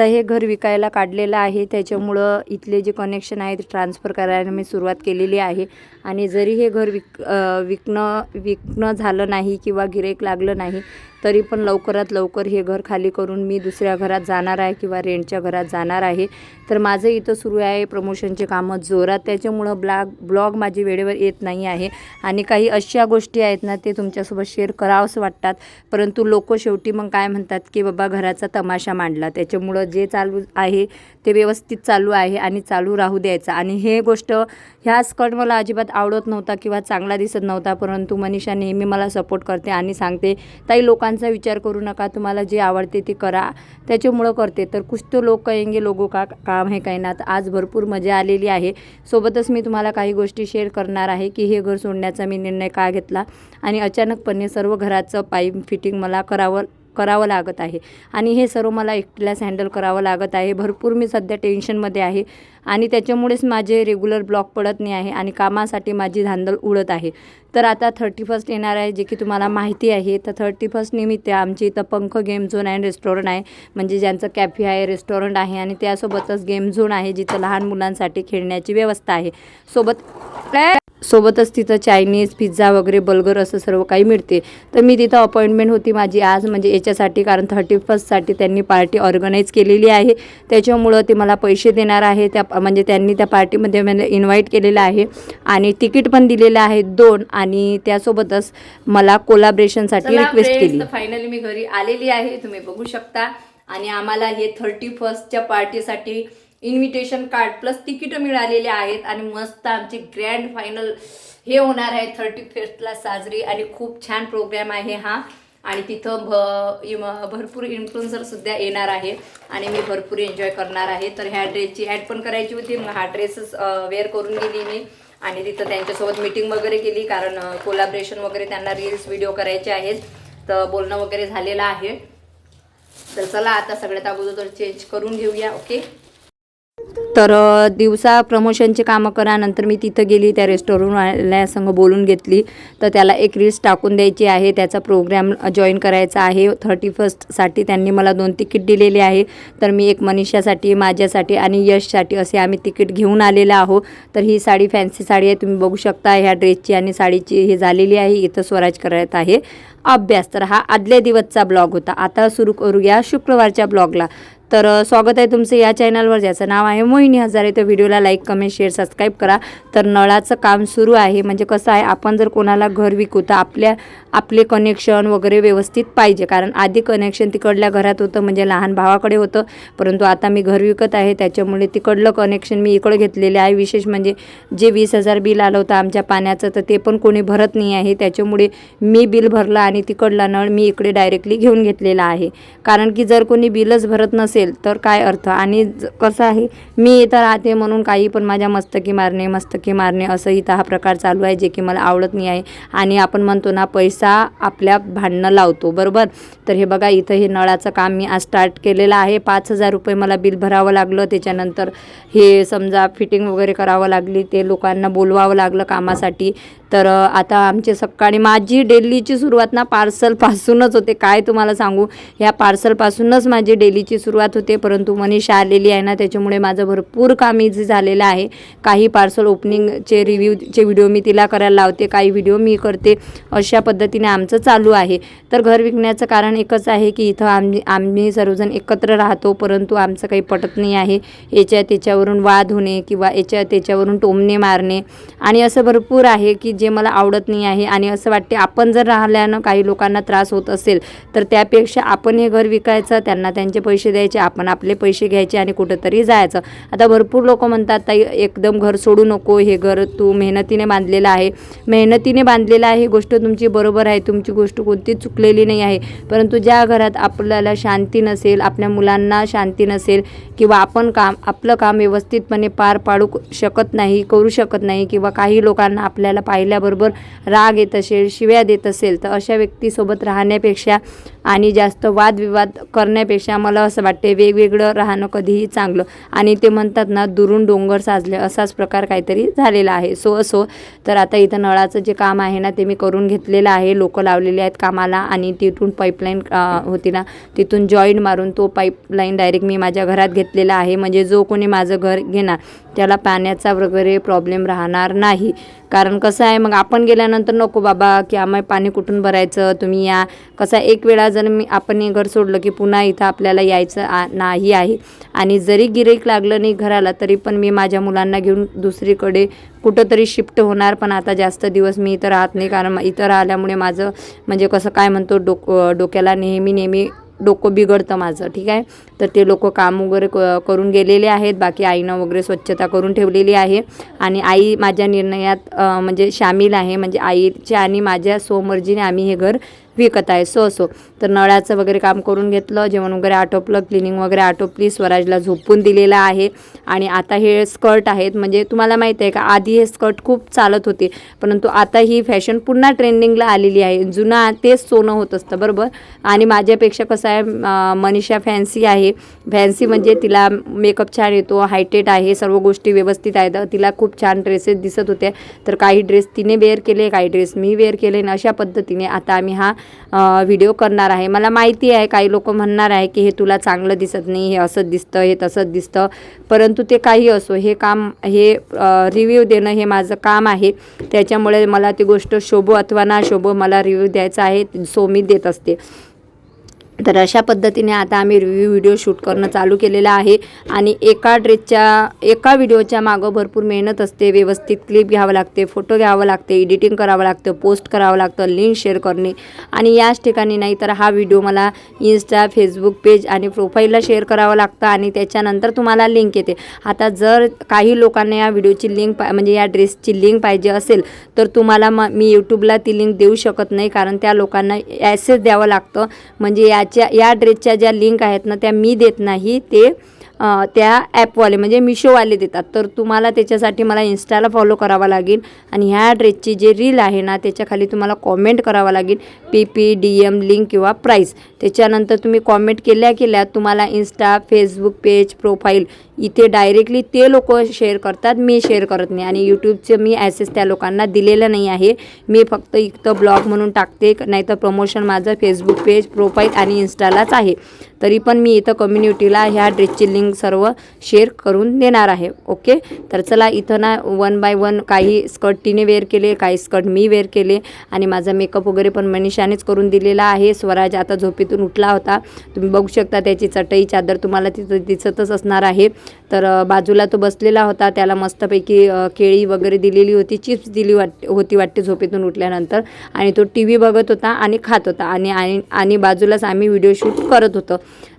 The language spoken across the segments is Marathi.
आता हे घर विकायला काढलेलं आहे. त्याच्यामुळं इथले जे कनेक्शन आहे ते ट्रान्सफर करायला मी सुरुवात केलेली आहे. आणि जरी हे घर विक विकणं विकणं झालं नाही किंवा गिरेक लागलं नाही तरी पण लवकरात लवकर हे घर खाली करून मी दुसऱ्या घरात जाणार आहे किंवा रेंटच्या घरात जाणार आहे. तर माझं इथं सुरू आहे प्रमोशनचे कामं जोरात. त्याच्यामुळं ब्लॉग ब्लॉग माझी वेळेवर येत नाही आहे. आणि काही अशा गोष्टी आहेत ना ते तुमच्यासोबत शेअर करावंसं वाटतात. परंतु लोक शेवटी मग काय म्हणतात की बाबा घराचा तमाशा मांडला. त्याच्यामुळं जे चालू आहे ते व्यवस्थित चालू आहे आणि चालू राहू द्यायचं. आणि हे गोष्ट ह्या स्कर्ट मला अजिबात आवडत नव्हता किंवा चांगला दिसत नव्हता परंतु मनीषा नेहमी मला सपोर्ट करते आणि सांगते ताई लोकांचा विचार करू नका तुम्हाला जे आवडते ते करा त्याच्यामुळं करते. तर कुछ तो लोक कहेंगे लोगो का काम आहे कहना आज भरपूर मजा आलेली आहे. सोबतच मी तुम्हाला काही गोष्टी शेअर करणार आहे की हे घर सोडण्याचा मी निर्णय का घेतला? आणि अचानकपणे सर्व घराचं पाईप फिटिंग मला करावं करावं लागत आहे. आणि हे सर्व मला एकटीलाच हँडल करावं लागत आहे. भरपूर मी सध्या टेन्शनमध्ये आहे. आणि त्याच्यामुळेच माझे रेग्युलर ब्लॉक पडत नाही आहे आणि कामासाठी माझी धांदल उडत आहे. तर आता थर्टी फर्स्ट येणार आहे जे की तुम्हाला माहिती आहे. तर थर्टी फर्स्ट निमित्त आमच्या इथं पंख गेम झोन अँड रेस्टॉरंट आहे. म्हणजे ज्यांचं कॅफे आहे रेस्टॉरंट आहे आणि त्यासोबतच गेम झोन आहे जिथं लहान मुलांसाठी खेळण्याची व्यवस्था आहे. सोबत सोबतच तिथं चायनीज पिझ्झा वगैरे बर्गर असं सर्व काही मिळते. तर मी तिथं अपॉइंटमेंट होती माझी आज म्हणजे याच्यासाठी कारण थर्टी फर्स्टसाठी त्यांनी पार्टी ऑर्गनाईज केलेली आहे. त्याच्यामुळं ते मला पैसे देणार आहे. त्या म्हणजे त्यांनी त्या पार्टीमध्ये मला इन्व्हाइट केलेलं आहे. आणि तिकीट पण दिलेलं आहे दोन. आणि त्यासोबतच मला कोलाब्रेशनसाठी रिक्वेस्ट केली. फायनली मी घरी आलेली आहे. तुम्ही बघू शकता. आणि आम्हाला हे थर्टी फर्स्टच्या पार्टीसाठी इन्व्हिटेशन कार्ड प्लस तिकीटं मिळालेले आहेत आणि मस्त आमची ग्रँड फायनल हे होणार आहे. थर्टी फेस्टला साजरी आणि खूप छान प्रोग्राम आहे हा. आणि तिथं भ इम- भरपूर इन्फ्लुएन्सरसुद्धा येणार आहे. आणि मी भरपूर एन्जॉय करणार आहे. तर ह्या ड्रेसची ॲड पण करायची होती. मग हा ड्रेसच वेअर करून गेली मी. आणि तिथं त्यांच्यासोबत मीटिंग वगैरे केली कारण कोलाब्रेशन वगैरे त्यांना रील्स व्हिडिओ करायचे आहेत. तर बोलणं वगैरे झालेलं आहे. तर चला आता सगळ्यात अगोदर चेंज करून घेऊया ओके तर दिवसा प्रमोशनचे कामं करा नंतर मी तिथं गेली त्या रेस्टॉरंटवाल्यासंग बोलून घेतली. तर त्याला एक रील्स टाकून द्यायची आहे. त्याचा प्रोग्राम जॉईन करायचा आहे. थर्टी फर्स्टसाठी त्यांनी मला दोन तिकीट दिलेले आहे. तर मी एक मनीषासाठी माझ्यासाठी आणि यशसाठी असे आम्ही तिकीट घेऊन आलेलो आहो तर ही साडी फॅन्सी साडी आहे. तुम्ही बघू शकता ह्या ड्रेसची आणि साडीची हे झालेली आहे. इथं स्वराज करत आहे. अभ्यास. तर हा आदल्या दिवसचा ब्लॉग होता. आता सुरू करूया शुक्रवारच्या ब्लॉगला. तर स्वागत आहे तुमचं या चॅनलवर. ज्याचं नाव आहे मोहिनी हजारे. तर व्हिडिओला लाईक कमेंट शेअर सबस्क्राईब करा. तर नळाचं काम सुरू आहे. म्हणजे कसं आहे आपण जर कोणाला घर विकू तर आपल्या आपले कनेक्शन वगैरे व्यवस्थित पाहिजे. कारण आधी कनेक्शन तिकडल्या घरात होतं म्हणजे लहान भावाकडे होतं. परंतु आता मी घर विकत आहे त्याच्यामुळे तिकडलं कनेक्शन मी इकडं घेतलेले आहे. विशेष म्हणजे जे वीस हजार बिल आलं होतं आमच्या पाण्याचं तर ते पण कोणी भरत नाही आहे. त्याच्यामुळे मी बिल भरलं आणि तिकडला नळ मी इकडे डायरेक्टली घेऊन घेतलेला आहे. कारण की जर कोणी बिलच भरत नसेल तर काय अर्थ? आणि ज- कसं आहे? मी इथं राहते म्हणून काही पण माझ्या मस्तकी मारणे मस्तकी मारणे असं इथं हा प्रकार चालू आहे जे की मला आवडत नाही आहे. आणि आपण म्हणतो ना पैसा आपल्या भांडणं लावतो बरोबर? तर हे बघा इथं हे नळाचं काम मी आज स्टार्ट केलेलं आहे. पाच हजार रुपये मला बिल भरावं लागलं. त्याच्यानंतर हे समजा फिटिंग वगैरे करावं लागली ते लोकांना बोलवावं लागलं कामासाठी. तर आता आमचे सकाळी माझी डेलीची सुरुवात ना पार्सलपासूनच होते. काय तुम्हाला सांगू? ह्या पार्सलपासूनच माझी डेलीची सुरुवात होते परंतु मनीषा आलेली आहे ना त्याच्यामुळे माझं भरपूर काम इझी झालेलं आहे. काही पार्सल ओपनिंगचे रिव्ह्यूचे व्हिडिओ मी तिला करायला लावते काही व्हिडिओ मी करते. अशा पद्धतीने आमचं चालू आहे. तर घर विकण्याचं कारण एकच आहे की इथं आम आम्ही सर्वजण एकत्र राहतो परंतु आमचं काही पटत नाही आहे. याच्या त्याच्यावरून वाद होणे किंवा याच्या त्याच्यावरून टोमणे मारणे. आणि असं भरपूर आहे की जे मला आवडत नाही आहे. आणि असं वाटते आपण जर राहिल्यानं काही लोकांना त्रास होत असेल तर त्यापेक्षा आपण हे घर विकायचं त्यांना त्यांचे पैसे द्यायचे आपण आपले पैसे घ्यायचे आणि कुठंतरी जायचं. आता भरपूर लोक म्हणतात ताई एकदम घर सोडू नको हे घर तू मेहनतीने बांधलेलं आहे. मेहनतीने बांधलेलं आहे ही गोष्ट तुमची बरोबर आहे तुमची गोष्ट कोणतीच चुकलेली नाही आहे. परंतु ज्या घरात आपल्याला शांती नसेल आपल्या मुलांना शांती नसेल किंवा आपण काम आपलं काम व्यवस्थितपणे पार पाडू शकत नाही करू शकत नाही किंवा काही लोकांना आपल्याला पाहिल्याबरोबर राग येत असेल शिव्या देत असेल तर अशा व्यक्तीसोबत राहण्यापेक्षा आणि जास्त वादविवाद करण्यापेक्षा मला असं वाटते वेगवेगळं राहणं कधीही चांगलं. आणि ते म्हणतात ना दुरून डोंगर साजले असाच प्रकार काहीतरी झालेला आहे. सो असो. तर आता इथं नळाचं जे काम आहे ना ते मी करून घेतलेलं आहे. लोकं लावलेले आहेत कामाला आणि तिथून पाईपलाईन होती ना तिथून जॉईंट मारून तो पाईपलाईन डायरेक्ट मी माझ्या घरात घेतलेला आहे. म्हणजे जो कोणी माझं घर घेणार त्याला पाण्याचा वगैरे प्रॉब्लेम राहणार नाही. कारण कसं आहे मग आपण गेल्यानंतर नको बाबा की आम्हाला पाणी कुठून भरायचं तुम्ही या. कसं आहे, एक वेळा जर मी आपण हे घर सोडलं की पुन्हा इथं आपल्याला यायचं आ- नाही आहे. आणि जरी गिरेक लागलं नाही घराला तरी पण मी माझ्या मुलांना घेऊन दुसरीकडे कुठंतरी शिफ्ट होणार. पण आता जास्त दिवस मी इथं राहत नाही. कारण इथं राहिल्यामुळे माझं म्हणजे कसं काय म्हणतो डोक डोक्याला नेहमी नेहमी डोकं बिघडतं माझं ठीक आहे? तर ते लोक काम वगैरे क करून गेलेले आहेत. बाकी आईनं वगैरे स्वच्छता करून ठेवलेली आहे. आणि आई माझ्या निर्णयात म्हणजे सामील आहे. म्हणजे आईच्या आणि माझ्या सोमर्जीने आम्ही हे घर विकत आहे. सो असो तर नळाचं वगैरे काम करून घेतलं जेवण वगैरे आटोपलं क्लिनिंग वगैरे आटोपली स्वराजला झोपून दिलेलं आहे. आणि आता हे स्कर्ट आहेत. म्हणजे तुम्हाला माहिती आहे का आधी हे स्कर्ट खूप चालत होते परंतु आता ही फॅशन पुन्हा ट्रेंडिंगला आलेली आहे. जुना तेच सोनं होत असतं बरोबर? आणि माझ्यापेक्षा कसं आहे मनीषा फॅन्सी आहे. फॅन्सी म्हणजे तिला मेकअप छान येतो हायटेड आहे सर्व गोष्टी व्यवस्थित आहेत. तिला खूप छान ड्रेसेस दिसत होते. तर काही ड्रेस तिने वेअर केले काही ड्रेस मी वेअर केले. आणि अशा पद्धतीने आता आम्ही हा व्हिडिओ करणार आहे. मला माहिती आहे काही लोक म्हणणार आहे की हे तुला चांगलं दिसत नाही हे असंच दिसतं हे तसंच दिसतं. परंतु ते काही असो हे काम हे रिव्ह्यू देणं हे माझं काम आहे. त्याच्यामुळे मला ती गोष्ट शोभो अथवा ना शोभो मला रिव्ह्यू द्यायचा आहे सो मी देत असते. तर अशा पद्धतीने आता आम्ही रिव्ह्यू व्हिडिओ शूट करणं चालू केलेलं आहे. आणि एका ड्रेसच्या एका व्हिडिओच्या मागं भरपूर मेहनत असते. व्यवस्थित क्लिप घ्यावं लागते फोटो घ्यावं लागते एडिटिंग करावं लागतं पोस्ट करावं लागतं लिंक शेअर करणे. आणि याच ठिकाणी नाही तर हा व्हिडिओ मला इन्स्टा फेसबुक पेज आणि प्रोफाईलला शेअर करावं लागतं आणि त्याच्यानंतर तुम्हाला लिंक येते. आता जर काही लोकांना या व्हिडिओची लिंक पा म्हणजे या ड्रेसची लिंक पाहिजे असेल तर तुम्हाला म मी यूट्यूबला ती लिंक देऊ शकत नाही कारण त्या लोकांना ॲसेस द्यावं लागतं. म्हणजे या ह्याच्या या ड्रेसच्या ज्या लिंक आहेत ना त्या मी देत नाही. ते त्या ॲपवाले म्हणजे मिशोवाले देतात. तर तुम्हाला त्याच्यासाठी मला इन्स्टाला फॉलो करावा लागेल आणि ह्या ड्रेसची जे रील आहे ना त्याच्याखाली तुम्हाला कॉमेंट करावं लागेल. P P D M link किंवा प्राईस. त्याच्यानंतर तुम्ही कॉमेंट केल्या केल्या तुम्हाला इन्स्टा फेसबुक पेज प्रोफाईल इथे डायरेक्टली ते लोक शेअर करतात. मी शेअर करत नाही आणि यूट्यूबचं मी ॲसेस त्या लोकांना दिलेलं नाही आहे. मी फक्त इथं ब्लॉग म्हणून टाकते नाहीतर प्रमोशन माझं फेसबुक पेज प्रोफाईल आणि इन्स्टालाच आहे. तरी पण मी इथं कम्युनिटीला ह्या ड्रेसची लिंक सर्व शेअर करून देणार आहे. ओके तर चला इथं ना वन बाय वन काही स्कर्ट तिने वेअर केले काही स्कर्ट मी वेअर केले आणि माझा मेकअप वगैरे पण मनीषानेच करून दिलेला आहे. स्वराज आता झोपेतून उठला होता. तुम्ही बघू शकता त्याची चटई चादर तुम्हाला तिथं दिसतच असणार आहे. तर बाजूला तो बसलेला होता. त्याला मस्तपैकी केळी वगैरे दिलेली होती चिप्स दिली वाट होती वाटते झोपेतून उठल्यानंतर. आणि तो टी व्ही बघत होता आणि खात होता. आणि आणि आणि बाजूलाच आम्ही व्हिडिओ शूट करत होतो.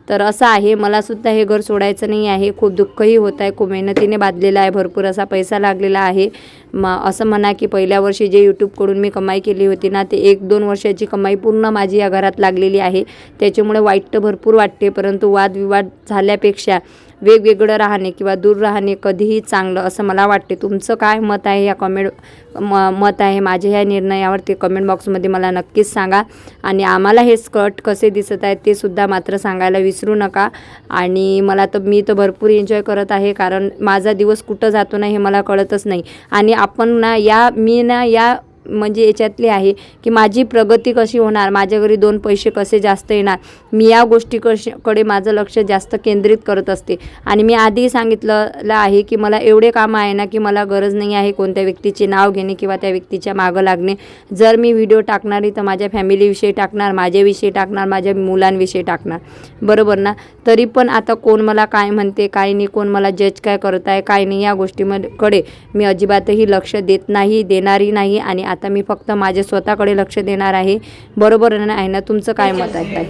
तर असं आहे मलासुद्धा हे घर सोडायचं नाही आहे. खूप दुःखही होत आहे खूप मेहनतीने बांधलेलं आहे भरपूर असा पैसा लागलेला आहे. म असं म्हणा की पहिल्या वर्षी जे यूट्यूबकडून मी कमाई केली होती ना ते एक दोन वर्षाची कमाई पूर्ण माझी या घरात लागलेली आहे. त्याच्यामुळे वाईट तर भरपूर वाटते परंतु वादविवाद झाल्यापेक्षा वेगवेगळं राहणे किंवा दूर राहणे कधीही चांगलं असं मला वाटते. तुमचं काय मत आहे या कमेंट म मत आहे? माझ्या ह्या निर्णयावर ते कमेंट बॉक्समध्ये मला नक्कीच सांगा. आणि आम्हाला हे स्कर्ट कसे दिसत आहेत ते सुद्धा मात्र सांगायला विसरू नका. आणि मला तर मी तर भरपूर एन्जॉय करत आहे कारण माझा दिवस कुठं जातो ना हे मला कळतच नाही. आणि आपण ना या मी ना या म्हणजे याच्यातली आहे की माझी प्रगती कशी होणार माझ्या घरी दोन पैसे कसे जास्त येणार मी या गोष्टी कशी कडे माझं लक्ष जास्त केंद्रित करत असते. आणि मी आधी सांगितलेलं आहे की मला एवढे कामं आहे ना की मला गरज नाही आहे कोणत्या व्यक्तीचे नाव घेणे किंवा त्या व्यक्तीच्या मागं लागणे. जर मी व्हिडिओ टाकणारी तर माझ्या फॅमिलीविषयी टाकणार माझ्याविषयी टाकणार माझ्या मुलांविषयी टाकणार. बरोबर ना? तरी पण आता कोण मला काय म्हणते काय नाही कोण मला जज काय करत आहे काय नाही या गोष्टीमध्ये कडे मी अजिबातही लक्ष देत नाही देणारी नाही आणि आता मी फक्त माझ्या स्वतःकडे लक्ष देणार आहे. बरोबर ना आहे ना? तुमचं काय मत आहे काय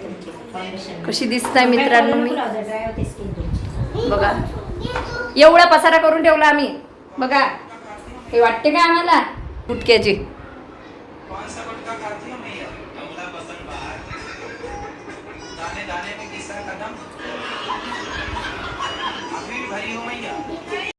कशी दिसत आहे मित्रांनो मी? बघा. एवढा पसारा करून ठेवला आम्ही. बघा. हे वाटते का आम्हाला? गुटक्याची. दाने दाने में किसका कदम अभी भाई हो मैया.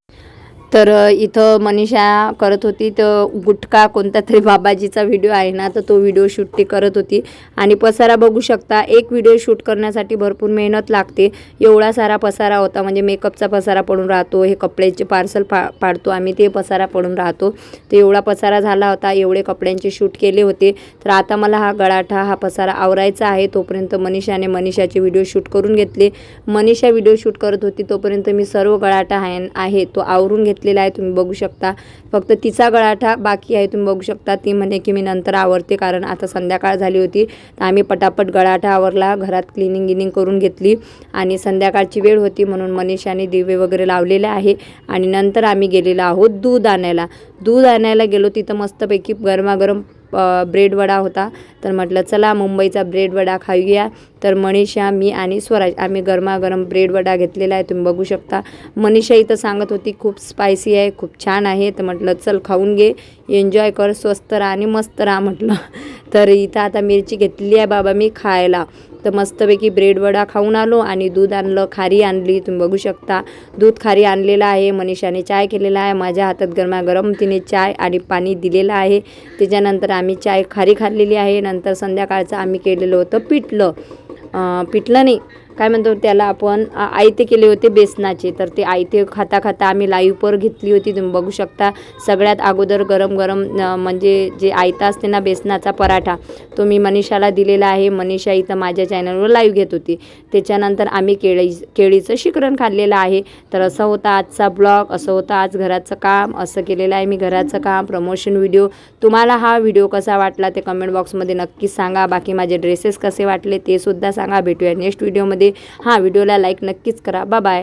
तर इथं मनीषा करत होती. तर गुटखा कोणता तरी बाबाजीचा व्हिडिओ आहे ना तर तो व्हिडिओ शूट ती करत होती. आणि पसारा बघू शकता एक व्हिडिओ शूट करण्यासाठी भरपूर मेहनत लागते. एवढा सारा पसारा होता म्हणजे मेकअपचा पसारा पडून राहतो हे कपड्याचे पार्सल पा पाडतो आम्ही ते पसारा पडून राहतो. तर एवढा पसारा झाला होता एवढे कपड्यांचे शूट केले होते. तर आता मला हा गळाठा हा पसारा आवरायचा आहे. तोपर्यंत मनीषाने मनीषाचे व्हिडिओ शूट करून घेतले. मनीषा व्हिडिओ शूट करत होती तोपर्यंत मी सर्व गळाठा आहे आहे तो आवरून घेतला. घेतलेला आहे तुम्ही बघू शकता. फक्त तिचा गळाठा बाकी आहे तुम्ही बघू शकता. ती म्हणे की मी नंतर आवरते कारण आता संध्याकाळ झाली होती. तर आम्ही पटापट गळाठा आवरला घरात क्लिनिंग गिनिंग करून घेतली. आणि संध्याकाळची वेळ होती म्हणून मनीषाने दिवे वगैरे लावलेले आहे. आणि नंतर आम्ही गेलेलो आहोत दूध आणायला. दूध आणायला गेलो तिथं मस्तपैकी गरमागरम ब्रेड वडा होता. तर म्हटलं चला मुंबईचा ब्रेड वडा खाऊया. तर मनीषा मी आणि स्वराज आम्ही गरमागरम ब्रेड वडा घेतलेला आहे. तुम्ही बघू शकता. मनीषा इथं सांगत होती खूप स्पायसी आहे खूप छान आहे. तर म्हटलं चल खाऊन घे. एन्जॉय कर स्वस्त राहा आणि मस्त राहा. म्हटलं. तर इथं आता मिरची घेतली आहे बाबा मी खायला. तर मस्तपैकी ब्रेड वडा खाऊन आलो आणि दूध आणलं खारी आणली. तुम्ही बघू शकता दूध खारी आणलेलं आहे. मनीषाने चाय केलेला आहे. माझ्या हातात गरमागरम तिने चाय आणि पाणी दिलेलं आहे. त्याच्यानंतर आम्ही चाय खारी खाल्लेली आहे. नंतर संध्याकाळचं आम्ही केलेलं होतं पिठलं. पिठलं नाही. काय म्हणतो त्याला आपण आयते केले होते बेसनाचे. तर ते आयते खाता खाता आम्ही लाईव्हवर घेतली होती. तुम्ही बघू शकता सगळ्यात अगोदर गरम गरम म्हणजे जे आयता असते ना बेसनाचा पराठा तो मी मनीषाला दिलेला आहे. मनीषा इथं माझ्या चॅनलवर लाईव्ह घेत होती. त्याच्यानंतर आम्ही केळी केळीचं शिकरण खाल्लेलं आहे. तर असं होता आजचा ब्लॉग असं होतं आज घराचं काम असं केलेलं आहे मी घराचं काम प्रमोशन व्हिडिओ तुम्हाला हा व्हिडिओ कसा वाटला ते कमेंट बॉक्समध्ये नक्कीच सांगा. बाकी माझे ड्रेसेस कसे वाटले ते सुद्धा सांगा. भेटूया नेक्स्ट व्हिडिओमध्ये हा व्हिडिओला लाईक नक्कीच करा. बाय.